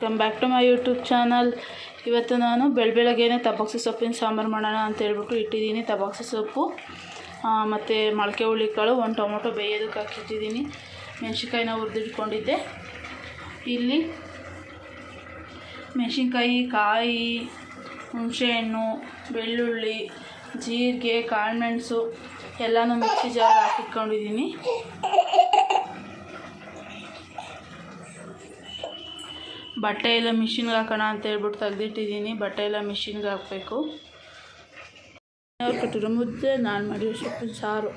Welcome back to my YouTube channel ಇವತ್ತು ನಾನು ಬೆಳ ಬೆಳಗ್ಗೆನೆ ತಬಾಕ್ಸಿ ಸೊಪ್ಪಿನ ಸಾಂಬಾರು ಮಾಡೋಣ ಅಂತ ಹೇಳ್ಬಿಟ್ಟು ಇಟ್ಟಿದ್ದೀನಿ. ತಬಾಕ್ಸಿ ಸೊಪ್ಪು ಮತ್ತು ಮೊಳಕೆ ಹುಳಿಕಾಳು ಒಂದು ಟೊಮೊಟೊ ಬೇಯೋದಕ್ಕೆ ಹಾಕಿಟ್ಟಿದ್ದೀನಿ. ಮೆಣಸಿನ್ಕಾಯಿನ ಹುರಿದಿಟ್ಕೊಂಡಿದ್ದೆ. ಇಲ್ಲಿ ಮೆಣಸಿನ್ಕಾಯಿ, ಕಾಯಿ, ಹುಣಸೆಹಣ್ಣು, ಬೆಳ್ಳುಳ್ಳಿ, ಜೀರಿಗೆ, ಕಾಳುಮೆಣಸು ಎಲ್ಲನೂ ಮಿಕ್ಸಿ ಜಾರ್ ಹಾಕಿಟ್ಕೊಂಡಿದ್ದೀನಿ. ಬಟ್ಟೆ ಎಲ್ಲ ಮಿಷಿನ್ಗೆ ಹಾಕೋಣ ಅಂತ ಹೇಳ್ಬಿಟ್ಟು ತೆಗೆದಿಟ್ಟಿದ್ದೀನಿ. ಬಟ್ಟೆ ಎಲ್ಲ ಮಿಷಿನ್ಗೆ ಹಾಕಬೇಕು. ಕೊಟ್ಟಿರೋ ಮುದ್ದೆ, ನಾನು ಮಾಡಿರೋ ಸೊಪ್ಪು, ಸಾರು.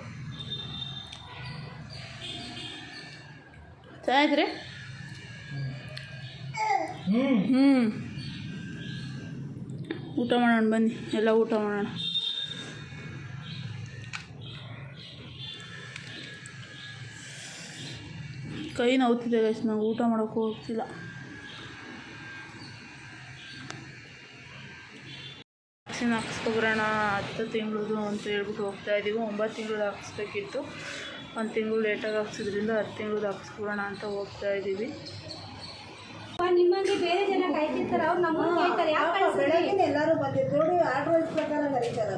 ಚೆನ್ನಾಗಿದ್ರಿ? ಹ್ಞೂ ಊಟ ಮಾಡೋಣ ಬನ್ನಿ. ಎಲ್ಲ ಊಟ ಮಾಡೋಣ. ಕೈ ನೋವುತ್ತಿದೆ ಗೈಸ್ ನಾವು ಊಟ ಮಾಡೋಕ್ಕೂ ಹೋಗ್ತಿಲ್ಲ. ವ್ಯಾಕ್ಸಿನ್ ಹಾಕ್ಸ್ಕೊಬರೋಣ ಹತ್ತು ತಿಂಗಳದು ಅಂತ ಹೇಳ್ಬಿಟ್ಟು ಹೋಗ್ತಾ ಇದ್ದೀವಿ ಒಂಬತ್ತು ತಿಂಗಳು ಹಾಕ್ಸ್ಬೇಕಿತ್ತು ಒಂದು ತಿಂಗಳು ಲೇಟಾಗಿ ಹಾಕ್ಸಿದ್ರಿಂದ ಹತ್ತು ತಿಂಗಳದು ಹಾಕ್ಸ್ಕೊಬರೋಣ ಅಂತ ಹೋಗ್ತಾ ಇದ್ದೀವಿ ನಿಮ್ಮಲ್ಲಿ ಬೇರೆ ಜನ ಕಾಯ್ತಿರ್ತಾರೆ ಅವ್ರು ನಮ್ಮ ಕೇಳ್ತಾರೆ ಯಾಕೆ ಬೆಳಗ್ಗೆ ಎಲ್ಲರೂ ಬಂದಿದ್ದು ನೋಡಿ ಆರ್ಡರ್ ವೈಸ್ ಪ್ರಕಾರ ಕರೀತಾರೆ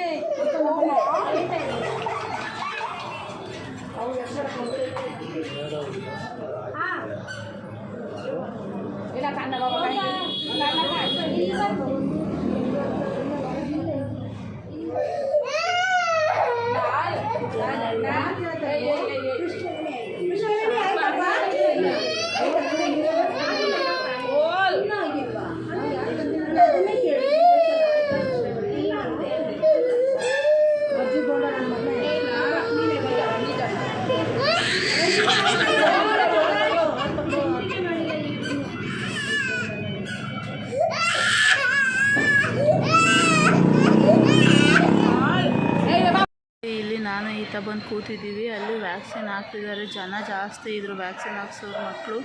ಕೂತಿದ್ದೀವಿ, ಅಲ್ಲಿ ವ್ಯಾಕ್ಸಿನ್ ಹಾಕ್ತಿದ್ದಾರೆ. ಜನ ಜಾಸ್ತಿ ಇದ್ರು ವ್ಯಾಕ್ಸಿನ್ ಹಾಕ್ಸೋರು ಮಕ್ಕಳು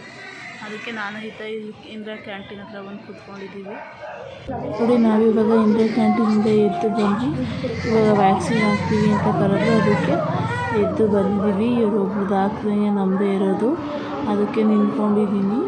ಅದಕ್ಕೆ ನಾನು ಹಿತ ಇಂದಿರಾ ಕ್ಯಾಂಟೀನ್ ಹತ್ರ ಬಂದು ಕೂತ್ಕೊಂಡಿದ್ದೀವಿ. ನೋಡಿ ನಾವಿವಾಗ ಇಂದಿರಾ ಕ್ಯಾಂಟೀನಿಂದ ಎದ್ದು ಬಂದು ಇವಾಗ ವ್ಯಾಕ್ಸಿನ್ ಹಾಕ್ತೀವಿ ಅಂತ ಕರೆದು ಅದಕ್ಕೆ ಎದ್ದು ಬಂದಿದ್ದೀವಿ. ಇವ್ರೊಬ್ರದ್ದು ಹಾಕ್ದಂಗೆ ನಮ್ಮದೇ ಇರೋದು. ಅದಕ್ಕೆ ನಿಂತ್ಕೊಂಡಿದ್ದೀನಿ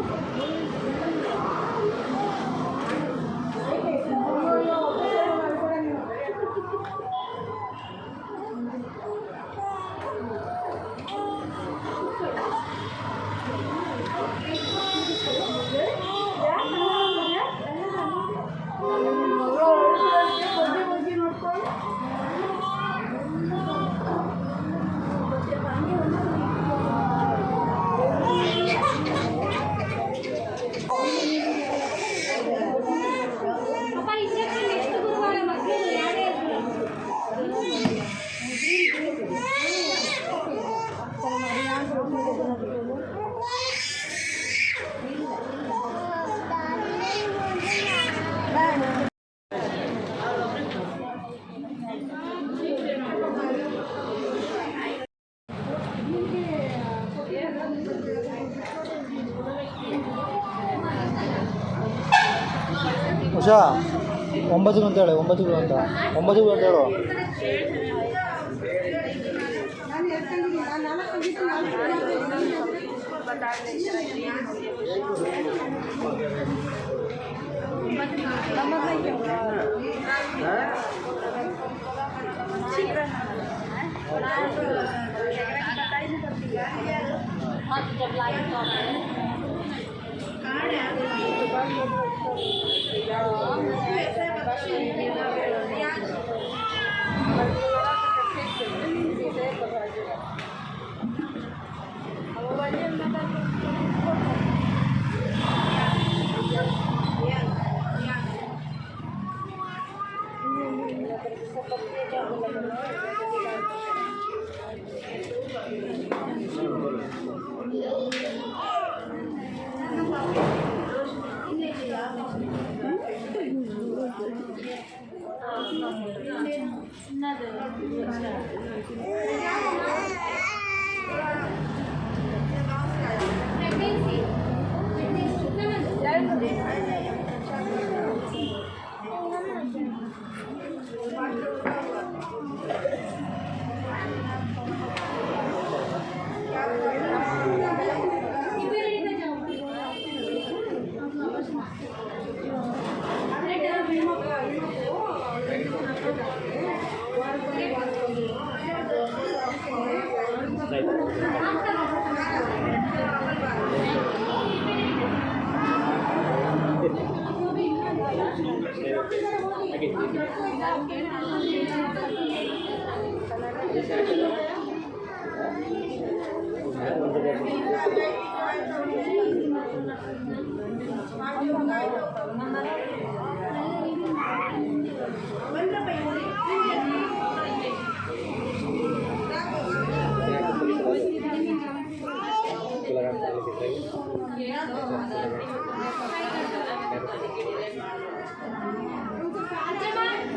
ಉಷಾ ಒಂಬತ್ತು ಅಂತ ಹೇಳಿ ಒಂಬತ್ತು ಅಂತ ಒಂಬತ್ತು ಅಂತ ಹೇಳು हाँ तो जब लाइट ऑफ है Yeah. Yeah.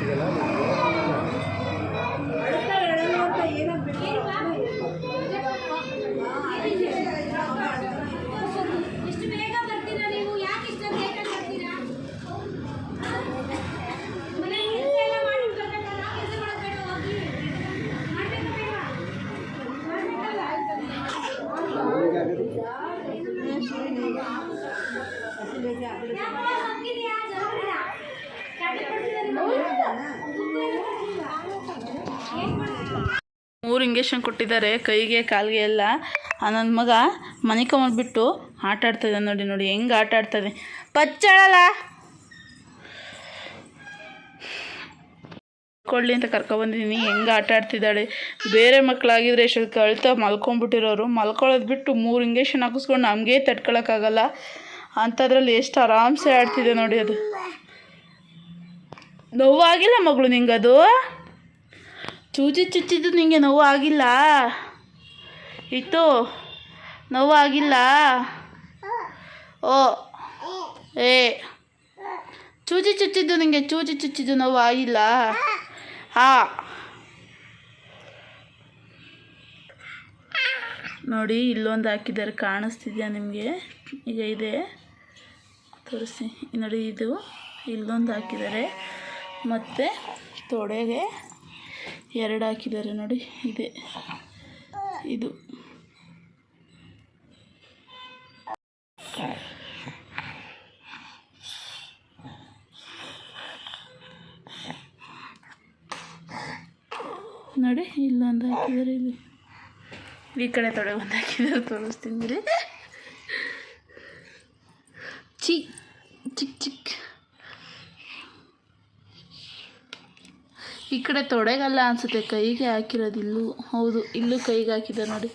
போட்டிகளை ಮೂರು ಇಂಜೆಕ್ಷನ್ ಕೊಟ್ಟಿದ್ದಾರೆ, ಕೈಗೆ, ಕಾಲಿಗೆ ಎಲ್ಲ. ನನ್ನ ಮಗ ಮನೆ ಬಿಟ್ಟು ಆಟ ಆಡ್ತದೆ ನೋಡಿ ನೋಡಿ, ಹೆಂಗೆ ಆಟ ಆಡ್ತದೆ ಪಚ್ಚಾಳಲ್ಲ. ಕೊಳ್ಳಿ ಅಂತ ಕರ್ಕೊಬಂದಿದ್ದೀನಿ ಹೆಂಗೆ ಆಟ ಆಡ್ತಿದ್ದಾಳೆ. ಬೇರೆ ಮಕ್ಕಳಾಗಿದ್ರೆ ಎಷ್ಟೊತ್ತು ಅಳ್ತಾ ಮಲ್ಕೊಂಡ್ಬಿಟ್ಟಿರೋರು. ಮಲ್ಕೊಳ್ಳೋದು ಬಿಟ್ಟು ಮೂರು ಇಂಜೆಕ್ಷನ್ ಹಾಕಿಸ್ಕೊಂಡು ನಮಗೆ ತಡ್ಕೊಳಕ್ಕಾಗಲ್ಲ ಅಂಥದ್ರಲ್ಲಿ ಎಷ್ಟು ಆರಾಮ್ಸೆ ಆಡ್ತಿದೆ ನೋಡಿ ಅದು. ನೋವಾಗಿಲ್ಲ ಮಗಳು ನಿಂಗದು? ಚೂಚಿ ಚುಚ್ಚಿದ್ದು ನಿಂಗೆ ನೋವು ಆಗಿಲ್ಲ ಇತ್ತು ನೋವು ಆಗಿಲ್ಲ ಓ, ಏ, ಚೂಚಿ ಚುಚ್ಚಿದ್ದು ನಿಂಗೆ, ಚೂಚಿ ಚುಚ್ಚಿದ್ದು ನೋವು ಆಗಿಲ್ಲ ಹಾ. ನೋಡಿ, ಇಲ್ಲೊಂದು ಹಾಕಿದ್ದಾರೆ, ಕಾಣಿಸ್ತಿದ್ಯಾ ನಿಮಗೆ? ಈಗ ಇದೆ. ತೋರಿಸಿ. ನೋಡಿ, ಇದು ಇಲ್ಲೊಂದು ಹಾಕಿದ್ದಾರೆ. ಮತ್ತು ತೊಡೆಗೆ ಎರಡು ಹಾಕಿದ್ದಾರೆ ನೋಡಿ, ಇದೆ. ಇದು. ನೋಡಿ ಇಲ್ಲೊಂದು ಹಾಕಿದ್ದಾರೆ ಇಲ್ಲಿ. ಈ ಕಡೆ ತೊಡೆ ಒಂದು ಹಾಕಿದ್ದಾರೆ, ತೋರಿಸ್ತೀನಿ ಈ ಕಡೆ ತೊಡೆಗಲ್ಲ ಅನ್ಸುತ್ತೆ, ಕೈಗೆ ಹಾಕಿರೋದು ಇಲ್ಲೂ ಹೌದು, ಇಲ್ಲೂ ಕೈಗೆ ಹಾಕಿದೆ ನೋಡಿ.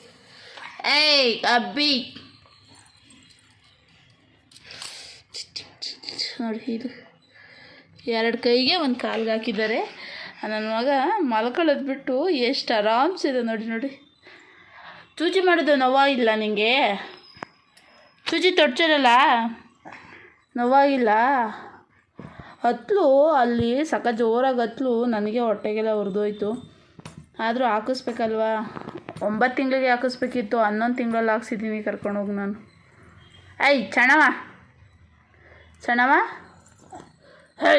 ಏಯ್, ಅಬ್ಬಿ! ನೋಡಿ ಇದು. ಎರಡು ಕೈಗೆ ಒಂದು ಕಾಲ್ಗೆ ಹಾಕಿದ್ದಾರೆ. ನನ್ನ ಮಗ ಮಲ್ಕೊಳ್ಳೋದು ಬಿಟ್ಟು ಎಷ್ಟು ಆರಾಮ್ಸಿದೆ ನೋಡಿ ನೋಡಿ. ಚೂಚಿ ಮಾಡೋದು ನೋವಾಗಿಲ್ಲ ನಿಮಗೆ ಚೂಚಿ ತೊಡ್ಚಿರಲ್ಲ ನೋವಾಗಿಲ್ಲ? ಹತ್ಲು, ಅಲ್ಲಿ ಸಕ ಜೋರಾಗಿ ಹತ್ಲು ನನಗೆ ಹೊಟ್ಟೆಗೆಲ್ಲ ಹುರಿದೋಯ್ತು ಆದರೂ ಹಾಕಿಸ್ಬೇಕಲ್ವಾ? ಒಂಬತ್ತು ತಿಂಗಳಿಗೆ ಹಾಕಿಸ್ಬೇಕಿತ್ತು, ಹನ್ನೊಂದು ತಿಂಗಳಲ್ಲಿ ಹಾಕ್ಸಿದ್ದೀನಿ ಕರ್ಕೊಂಡೋಗಿ ನಾನು. ಐ ಚಣವ ಚಣವ ಹೈ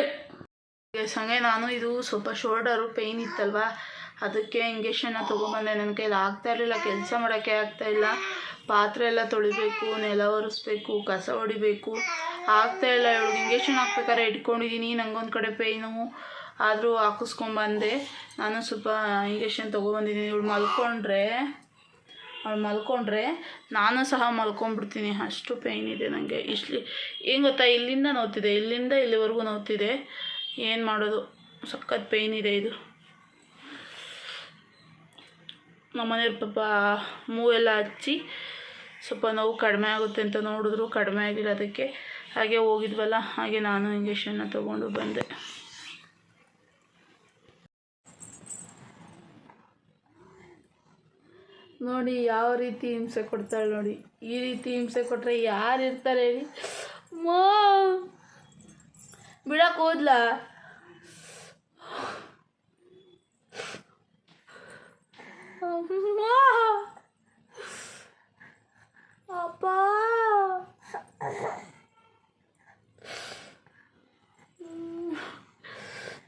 ಸಂಗೆ ನಾನು ಇದು ಸ್ವಲ್ಪ ಶೋಲ್ಡರು ಪೇಯ್ನ್ ಇತ್ತಲ್ವ? ಅದಕ್ಕೆ ಇಂಜೆಕ್ಷನ್ನ ತೊಗೊಂಬಂದೆ. ನನ್ನ ಕೈಲಿ ಆಗ್ತಾ ಇರಲಿಲ್ಲ, ಕೆಲಸ ಮಾಡೋಕ್ಕೆ ಆಗ್ತಾ ಇಲ್ಲ. ಪಾತ್ರೆ ಎಲ್ಲ ತೊಳಿಬೇಕು, ನೆಲ ಒರೆಸ್ಬೇಕು, ಕಸ ಹೊಡಿಬೇಕು. ಆಗ್ತಾ ಇಲ್ಲ. ಇವಳಿಗೆ ಇಂಜೆಕ್ಷನ್ ಹಾಕ್ಬೇಕಾದ್ರೆ ಇಟ್ಕೊಂಡಿದ್ದೀನಿ ನಂಗೊಂದು ಕಡೆ ಪೇಯ್ನು ಆದರೂ ಹಾಕಿಸ್ಕೊಂಬಂದೆ. ನಾನು ಸ್ವಲ್ಪ ಇಂಜೆಕ್ಷನ್ ತೊಗೊಬಂದಿದ್ದೀನಿ ಇವಳು ಮಲ್ಕೊಂಡ್ರೆ, ಅವಳು ಮಲ್ಕೊಂಡ್ರೆ ನಾನು ಸಹ ಮಲ್ಕೊಂಡ್ಬಿಡ್ತೀನಿ. ಅಷ್ಟು ಪೇಯ್ನ್ ಇದೆ ನನಗೆ ಇಷ್ಟು ಏನು ಗೊತ್ತಾ? ಇಲ್ಲಿಂದ ನೋತಿದೆ ಇಲ್ಲಿಂದ ಇಲ್ಲಿವರೆಗೂ ನೋತಿದೆ ಏನು ಮಾಡೋದು? ಸಖತ್ ಪೇಯ್ನ್ ಇದೆ ಇದು. ನಮ್ಮನೆಯವ್ರ ಪಾಪ ಮೂವೆಲ್ಲ ಹಚ್ಚಿ ಸ್ವಲ್ಪ ನೋವು ಕಡಿಮೆ ಆಗುತ್ತೆ ಅಂತ ನೋಡಿದ್ರು. ಕಡಿಮೆ ಆಗಿಲ್ಲ ಅದಕ್ಕೆ. ಹಾಗೆ ಹೋಗಿದ್ವಲ್ಲ, ಹಾಗೆ ನಾನು ಇಂಜೆಕ್ಷನ್ನ ತೊಗೊಂಡು ಬಂದೆ. ನೋಡಿ, ಯಾವ ರೀತಿ ಹಿಂಸೆ ಕೊಡ್ತಾಳೆ ನೋಡಿ. ಈ ರೀತಿ ಹಿಂಸೆ ಕೊಟ್ಟರೆ ಯಾರು ಇರ್ತಾರೆ ಹೇಳಿ. ಮಾ! ಬಿಡಕ್ಕೆ ಹೋದ್ಲ? ಅಪ್ಪ ಹ್ಮ್.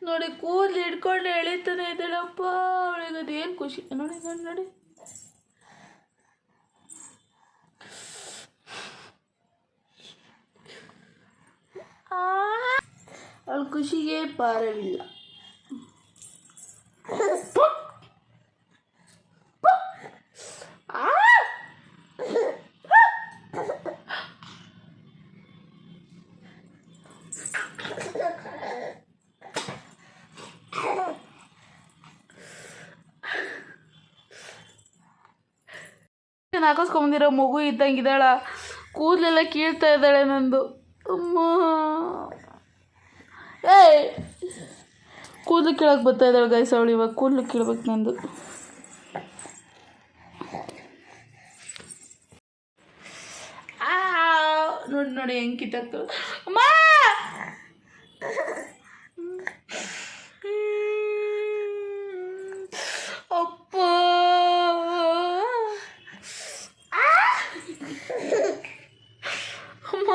ನೋಡಿ ಕೂದಲು ಹಿಡ್ಕೊಂಡು ಎಳಿತಾನೆ ಇದ್ದಾಳಪ್ಪ. ಅವಳಿಗೆ ಅದೇನು ಖುಷಿ. ನೋಡಿ ನೋಡಿ ನೋಡಿ. ಅವಳ ಖುಷಿಗೆ ಪಾರವಿಲ್ಲ. ಹಾಕಿಸ್ಕೊಂಬಂದಿರೋ ಮಗು ಇದ್ದಂಗಿದ್ದಾಳ. ಕೂದಲೆಲ್ಲ ಕೀಳ್ತಾ ಇದ್ದಾಳೆ ನಂದು. ಅಮ್ಮ. ಏಯ್! ಕೂದಲು ಕೀಳಕ್ಕೆ ಬರ್ತಾ ಇದ್ದಾಳೆ ಗೈಸ್ ಅವಳು ಇವಾಗ. ಕೂದಲು ಕೀಳ್ಬೇಕು ನಂದು. ನೋಡಿ ನೋಡಿ ಹೆಂಗೆ ಕಿತ್ತಾಕ್ತು ಅಮ್ಮ ಅಪ್ಪ ಅಮ್ಮ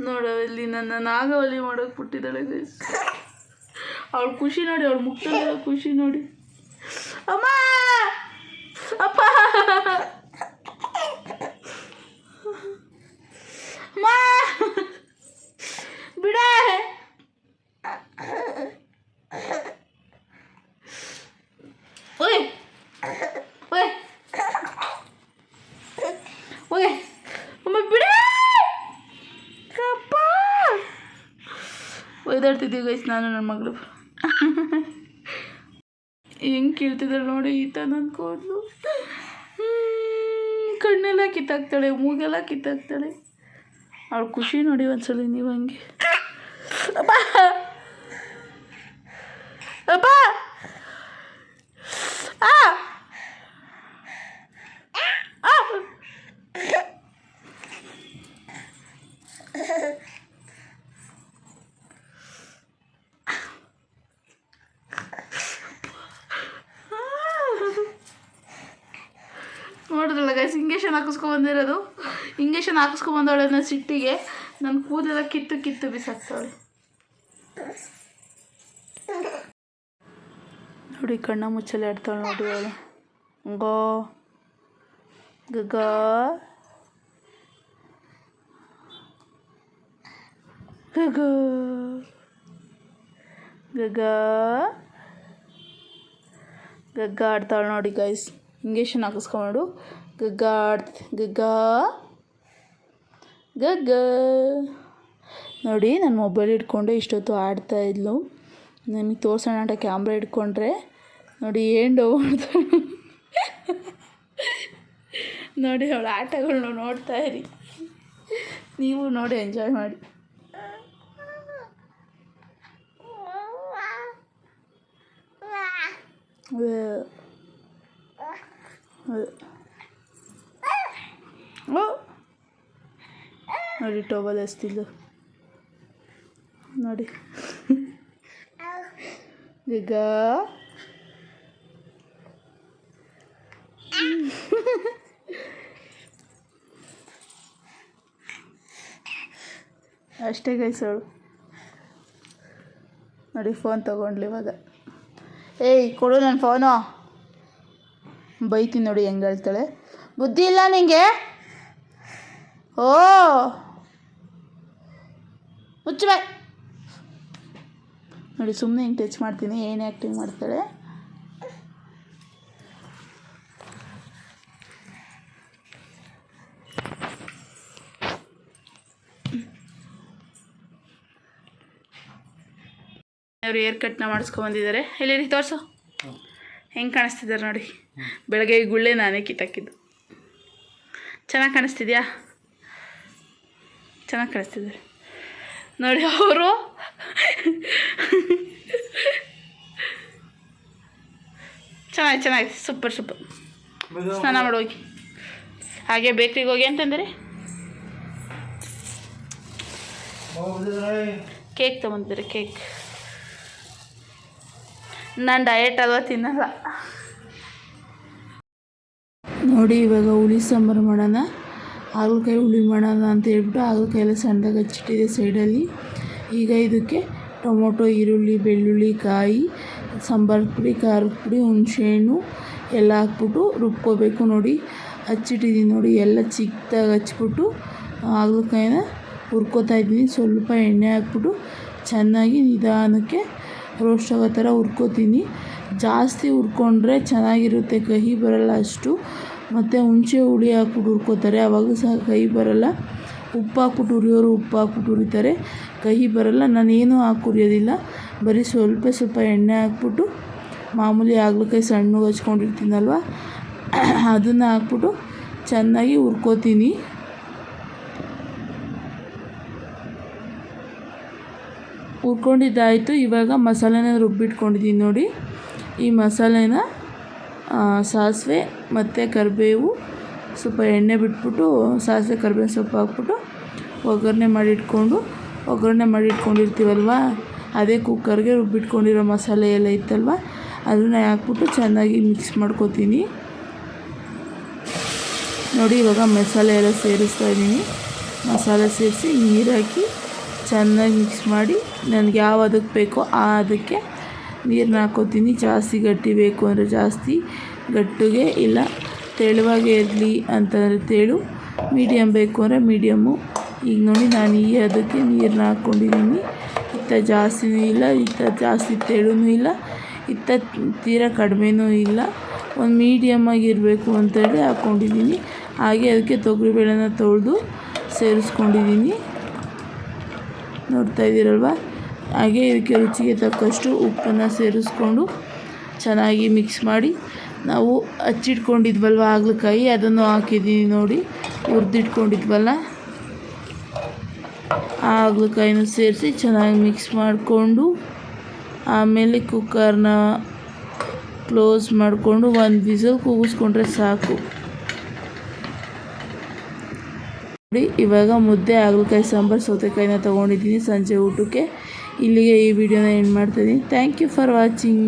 ನೋಡು ಇಲ್ಲಿ ನನ್ನ ನಾಗವಲ್ಲಿ ಮಾಡೋಕೆ ಬಿಟ್ಟಿದ್ದಾಳೆ ಅವಳು ಖುಷಿ ನೋಡಿ ಅವಳು ಮುಕ್ತ ಖುಷಿ ನೋಡಿ ಅಮ್ಮ ಅಪ್ಪ ಅಮ್ಮ ಬಿಡೆ ಓಯ್ ಓಯ್ ಓಯ್ ಅಮ್ಮ ಬಿಡೆ ಅಪ್ಪ ಒಯ್ದಾಡ್ತಿದ್ದೀವಿ ಗೈಸ್ ನಾನು ನನ್ನ ಮಗಳು. ಹೆಂಗೆ ಕೇಳ್ತಿದ್ದಾಳೆ ನೋಡಿ, ಈತ ನನ್ನ ಕೂದಲು ಕಣ್ಣೆಲ್ಲ ಕಿತ್ತಾಕ್ತಾಳೆ, ಮೂಗೆಲ್ಲ ಕಿತ್ತಾಕ್ತಾಳೆ. ಅವಳು ಖುಷಿ ನೋಡಿ ಒಂದ್ಸಲಿ ನೀವು ಹಂಗೆ. ಅಪ್ಪ ಅಪ್ಪ ಆ! ಆ! ಇಂಜೆಕ್ಷನ್ ಹಾಕಿಸ್ಕೊಬಂದಿರೋದು ಇಂಜೆಕ್ಷನ್ ಹಾಕಿಸ್ಕೊಂಬಂದವಳೆ ನನ್ನ ಸಿಟ್ಟಿಗೆ. ನನ್ನ ಕೂದಲೆಲ್ಲ ಕಿತ್ತು ಕಿತ್ತು ಬಿಸಾಕ್ತವಳೆ. ನೋಡಿ, ಕಣ್ಣ ಮುಚ್ಚಲೆ ಆಡ್ತಾಳೆ ನೋಡಿ ಅವಳು. ಗೋ. ಗಗ. ಗಗ. ಗಗ. ಗಗ್ಗ ಆಡ್ತಾಳೆ ನೋಡಿ ಗೈಸ್ ಇಂಜೆಕ್ಷನ್ ಹಾಕಿಸ್ಕೊಂಡು ಗಗ್ಗ ಗಗ ಗಗ್ಗ ನೋಡಿ, ನಾನು ಮೊಬೈಲ್ ಹಿಡ್ಕೊಂಡೆ ಇಷ್ಟೊತ್ತು ಆಡ್ತಾ ಇದ್ಲು. ನಿಮಗೆ ತೋರ್ಸೋಣ ಅಂತ ಕ್ಯಾಮ್ರಾ ಇಟ್ಕೊಂಡ್ರೆ ನೋಡಿ, ಏನು ಮಾಡ್ತಾಳೆ ನೋಡಿ, ಅವಳ ಆಟಗಳನ್ನ ನೋಡ್ತಾ ಇರಿ. ನೀವು ನೋಡಿ ಎಂಜಾಯ್ ಮಾಡಿ. ಅದೇ. ನೋಡಿ ಟೋಬಲ್ ಎಸ್ತಿದ್ದು ನೋಡಿ. ಈಗ ಅಷ್ಟೇ ಗೈಸೋಳು ನೋಡಿ ಫೋನ್ ತಗೊಂಡ್ಲಿ ಇವಾಗ. ಏಯ್, ಕೊಡು ನನ್ನ ಫೋನು ಬೈತೀನಿ ನೋಡಿ, ಹೆಂಗೆ ಹೇಳ್ತಾಳೆ. ಬುದ್ಧಿ ಇಲ್ಲ ನಿಂಗೆ? ಓ. ಮುಚ್ಚಬೇ ನೋಡಿ ಸುಮ್ಮನೆ ಹಿಂಗೆ ಟಚ್ ಮಾಡ್ತೀನಿ. ಏನೇ ಆ್ಯಕ್ಟಿಂಗ್ ಮಾಡ್ತಾಳೆ ಅವರು ಏರ್ ಕಟ್ನ ಮಾಡಿಸ್ಕೊಂಬಂದಿದ್ದಾರೆ ಇಲ್ಲಿ ತೋರಿಸು. ಹೆಂಗೆ ಕಾಣಿಸ್ತಿದ್ದಾರೆ ನೋಡಿ. ಬೆಳಗ್ಗೆ ಗುಳ್ಳೆ ನಾನೇ ಕಿತ್ತಾಕಿದ್ದು. ಚೆನ್ನಾಗಿ ಕಾಣಿಸ್ತಿದ್ಯಾ? ಚೆನ್ನಾಗಿ ಕಳಿಸ್ತಿದ್ದಾರೆ. ನೋಡಿ ಅವರು. ಚೆನ್ನಾಗಿ ಚೆನ್ನಾಗಿ, ಸೂಪರ್ ಸೂಪರ್. ಸ್ನಾನ ಮಾಡೋಗಿ ಹಾಗೆ. ಬೇಕ್ರಿಗೆ ಹೋಗಿ ಅಂತಂದರೆ? ಕೇಕ್ ತೊಗೊಂಡಿದ್ದಾರೆ, ಕೇಕ್. ನಾನು ಡಯಟ್ ಅಲ್ವಾ ತಿನ್ನಲ್ಲ. ನೋಡಿ ಇವಾಗ ಹುಳಿ ಸಾಂಬಾರು ಮಾಡೋಣ. ಹಾಗಲಕಾಯಿ ಹುಳಿ ಮಾಡೋಣ ಅಂತ ಹೇಳ್ಬಿಟ್ಟು ಹಾಗಲಕಾಯಿ ಎಲ್ಲ ಸಣ್ಣದಾಗಿ ಹಚ್ಚಿಟ್ಟಿದೆ ಸೈಡಲ್ಲಿ. ಈಗ ಇದಕ್ಕೆ ಟೊಮೊಟೊ, ಈರುಳ್ಳಿ, ಬೆಳ್ಳುಳ್ಳಿ, ಕಾಯಿ, ಸಾಂಬಾರು ಪುಡಿ, ಖಾರದ ಪುಡಿ, ಹುಣಸೆಹಣ್ಣು ಎಲ್ಲ ಹಾಕ್ಬಿಟ್ಟು ರುಬ್ಕೋಬೇಕು ನೋಡಿ. ಹಚ್ಚಿಟ್ಟಿದ್ದೀನಿ ನೋಡಿ, ಎಲ್ಲ ಚಿಕ್ಕದಾಗಿ ಹಚ್ಬಿಟ್ಟು ಹಾಗಲಕಾಯಿನ ಹುರ್ಕೋತಾ ಇದ್ದೀನಿ. ಸ್ವಲ್ಪ ಎಣ್ಣೆ ಹಾಕ್ಬಿಟ್ಟು ಚೆನ್ನಾಗಿ ನಿಧಾನಕ್ಕೆ ರೋಸ್ಟ್ ಆಗೋ ಥರ ಹುರ್ಕೋತೀನಿ. ಜಾಸ್ತಿ ಹುರ್ಕೊಂಡ್ರೆ ಚೆನ್ನಾಗಿರುತ್ತೆ, ಕಹಿ ಬರಲ್ಲ ಅಷ್ಟು. ಮತ್ತು ಹುಣ್ಸೆ ಹುಳಿ ಹಾಕ್ಬಿಟ್ಟು ಹುರ್ಕೋತಾರೆ. ಆವಾಗ ಸಹ ಕಹಿ ಬರಲ್ಲ. ಉಪ್ಪು ಹಾಕ್ಬಿಟ್ಟು ಹುರಿಯೋರು ಉಪ್ಪು ಹಾಕ್ಬಿಟ್ಟು ಹುರಿತಾರೆ. ಕಹಿ ಬರಲ್ಲ. ನಾನೇನು ಹಾಕಿ ಹುರಿಯೋದಿಲ್ಲ. ಬರೀ ಸ್ವಲ್ಪ ಸ್ವಲ್ಪ ಎಣ್ಣೆ ಹಾಕ್ಬಿಟ್ಟು ಮಾಮೂಲಿ ಹಾಗಲಕಾಯಿ ಸಣ್ಣಗೆ ಹಚ್ಕೊಂಡಿರ್ತೀನಲ್ವ? ಅದನ್ನು ಹಾಕ್ಬಿಟ್ಟು ಚೆನ್ನಾಗಿ ಹುರ್ಕೋತೀನಿ. ಹುರ್ಕೊಂಡಿದ್ದಾಯಿತು. ಇವಾಗ ಮಸಾಲೆನ ರುಬ್ಬಿಟ್ಕೊಂಡಿದ್ದೀನಿ ನೋಡಿ. ಈ ಮಸಾಲೆನ ಸಾಸಿವೆ ಮತ್ತು ಕರಿಬೇವು, ಸ್ವಲ್ಪ ಎಣ್ಣೆ ಬಿಟ್ಬಿಟ್ಟು, ಸಾಸಿವೆ ಕರಿಬೇವು ಸೊಪ್ಪು ಹಾಕ್ಬಿಟ್ಟು ಒಗ್ಗರಣೆ ಮಾಡಿಟ್ಕೊಂಡು ಒಗ್ಗರಣೆ ಮಾಡಿ ಇಟ್ಕೊಂಡಿರ್ತೀವಲ್ವ? ಅದೇ ಕುಕ್ಕರ್ಗೆ ರುಬ್ಬಿಟ್ಕೊಂಡಿರೋ ಮಸಾಲೆ ಎಲ್ಲ ಇತ್ತಲ್ವ? ಅದನ್ನ ಹಾಕ್ಬಿಟ್ಟು ಚೆನ್ನಾಗಿ ಮಿಕ್ಸ್ ಮಾಡ್ಕೊತೀನಿ. ನೋಡಿ, ಇವಾಗ ಮಸಾಲೆ ಎಲ್ಲ ಸೇರಿಸ್ತಾ ಇದ್ದೀನಿ. ಮಸಾಲೆ ಸೇರಿಸಿ ನೀರು ಹಾಕಿ ಚೆನ್ನಾಗಿ ಮಿಕ್ಸ್ ಮಾಡಿ, ನನಗೆ ಯಾವ ಅದಕ್ಕೆ ಬೇಕೋ ಆ ಅದಕ್ಕೆ ನೀರನ್ನ ಹಾಕೋತೀನಿ. ಜಾಸ್ತಿ ಗಟ್ಟಿ ಬೇಕು ಅಂದರೆ ಜಾಸ್ತಿ ಗಟ್ಟಿಗೆ ಇಲ್ಲ. ತೆಳುವಾಗೇ ಇರಲಿ ಅಂತಂದರೆ ತೆಳು ಮೀಡಿಯಮ್ ಬೇಕು ಅಂದರೆ ಮೀಡಿಯಮ್ಮು ಈಗ ನೋಡಿ ನಾನು ಈ ಅದಕ್ಕೆ ನೀರನ್ನ ಹಾಕ್ಕೊಂಡಿದ್ದೀನಿ ಇತ್ತ ಜಾಸ್ತಿನೂ ಇಲ್ಲ, ಇತ್ತ ಜಾಸ್ತಿ ತೆಳುನೂ ಇಲ್ಲ, ಇತ್ತ ತೀರಾ ಕಡಿಮೆನೂ ಇಲ್ಲ. ಒಂದು ಮೀಡಿಯಮ್ಮಾಗಿರಬೇಕು ಅಂತೇಳಿ ಹಾಕ್ಕೊಂಡಿದ್ದೀನಿ ಹಾಗೆ ಅದಕ್ಕೆ ತೊಗರಿಬೇಳೆನ ತೊಳೆದು ಸೇರಿಸ್ಕೊಂಡಿದ್ದೀನಿ. ನೋಡ್ತಾ ಇದ್ದೀರಲ್ವ ಹಾಗೆ ಇದಕ್ಕೆ ರುಚಿಗೆ ತಕ್ಕಷ್ಟು ಉಪ್ಪನ್ನು ಸೇರಿಸ್ಕೊಂಡು ಚೆನ್ನಾಗಿ ಮಿಕ್ಸ್ ಮಾಡಿ ನಾವು ಹಚ್ಚಿಟ್ಕೊಂಡಿದ್ವಲ್ವ ಹಾಗಲಕಾಯಿ, ಅದನ್ನು ಹಾಕಿದ್ದೀನಿ ನೋಡಿ, ಹುರಿದಿಟ್ಕೊಂಡಿದ್ವಲ್ಲ. ಆ ಹಾಗಲಕಾಯಿನ ಸೇರಿಸಿ ಚೆನ್ನಾಗಿ ಮಿಕ್ಸ್ ಮಾಡಿಕೊಂಡು ಆಮೇಲೆ ಕುಕ್ಕರ್ನ ಕ್ಲೋಸ್ ಮಾಡಿಕೊಂಡು ಒಂದು ವಿಸಲ್ ಕೂಗಿಸ್ಕೊಂಡ್ರೆ ಸಾಕು. ನೋಡಿ, ಇವಾಗ ಮುದ್ದೆ ಹಾಗಲಕಾಯಿ, ಸಾಂಬಾರು ಸೌತೆಕಾಯಿನ ತೊಗೊಂಡಿದ್ದೀನಿ ಸಂಜೆ ಊಟಕ್ಕೆ. ಇಲ್ಲಿಗೆ ಈ ವಿಡಿಯೋನ ಎಂಡ್ ಮಾಡ್ತೀನಿ ಥ್ಯಾಂಕ್ ಯು ಫಾರ್ ವಾಚಿಂಗ್